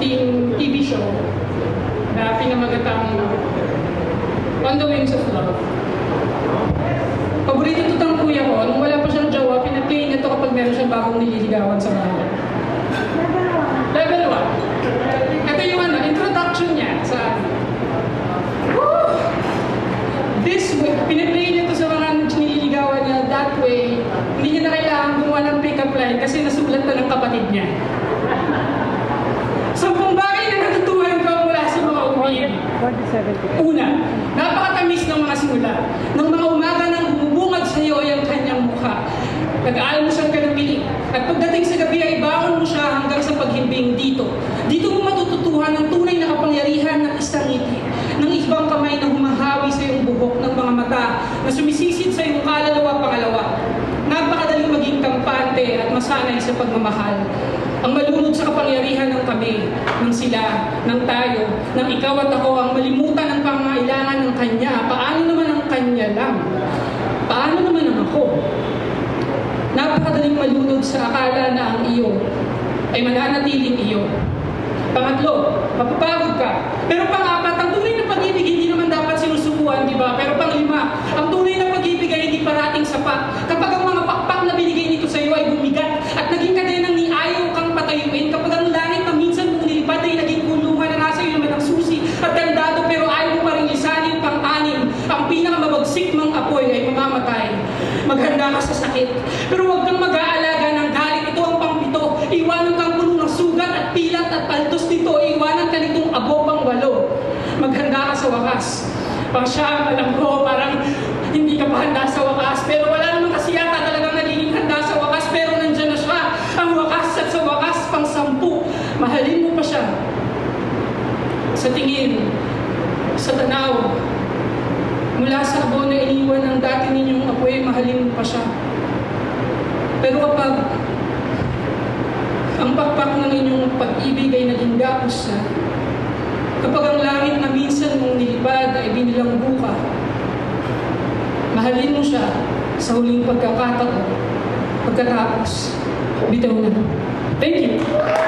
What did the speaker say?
munting TV show na pinamagatang On the Wings of Love. Paborito ito ng kuya ko. Nung wala pa siyang jowa, pinaplay niya ito kapag meron siyang bagong nililigawan sa bahay. Level 1. Ito yung ano, introduction niya sa Woo! This way, pinaplay niya ito sa mga nililigawan niya that way. Hindi niya na kailangan gumawa ng pick-up line kasi nasulat na ng kapatid niya. Sampung bagay na natutuhan ko mula sa mga umiibig. 4070. Una, napakatamis ng mga simula. Nang mga umaga nang bumubungad sa iyo ay ang kanyang mukha. Nag-aalmusal ka ng piling. At pagdating sa gabi ay baon mo siya hanggang sa paghimbing dito. Dito mo matututuhan ang tunay na kapangyarihan ng isang ngiti. Ng ibang kamay na humahawi sa iyong buhok ng mga mata na sumisisid sa iyong kalalawa pangalawa. Napakadaling maging kampante at masanay sa pagmamahal. Ang malunod sa kapangyarihan ng kami, ng sila, ng tayo, ng ikaw at ako ang malimutan ang pangailangan ng kanya. Paano naman ang kanya lang? Paano naman ang ako? Napakadaling malunod sa akala na ang iyo ay mananatiling iyo. Pangatlo, mapapagod ka. Pero pangapat, ang tunay na pag-ibig hindi naman dapat sinusubuan, di ba? Pero panglima, ang tunay na pag-ibig ay hindi parating sapat. Kapag ang mga pakpak na binigay nito sa iyo ay bumigat at naging kadenang ni ayaw kang patayuin, kapag ang langit na minsan mong nilipad ay naging kulungan na nasa iyo naman ang susi at kandado pero ayaw mo pa rin lisanin pang anim, ang mong apoy ay mamamatay. Maghanda ka sa sakit. Pero huwag kang mag-aalaga ng galit. Ito ang pangpito. Iwanan kang puno ng sugat at pilat at paltos nito. Iwanan ka nitong abo pang walo. Maghanda ka sa wakas. Pang siya, alam ko, parang hindi ka pa handa sa wakas. Pero wala naman kasi yata talagang nagiging handa sa wakas. Pero nandyan na siya. Ang wakas at sa wakas, pang sampu. Mahalin mo pa siya. Sa tingin, sa tanaw, mula sa abo na iniwan ng dati ninyong apoy, mahalin pa siya. Pero kapag ang pakpak ng inyong pag-ibig ay naging gapos na, kapag ang langit na minsan mong nilipad ay binilanggo ka, mahalin mo siya sa huling pagkakataon, pagkatapos, bitaw na. Thank you.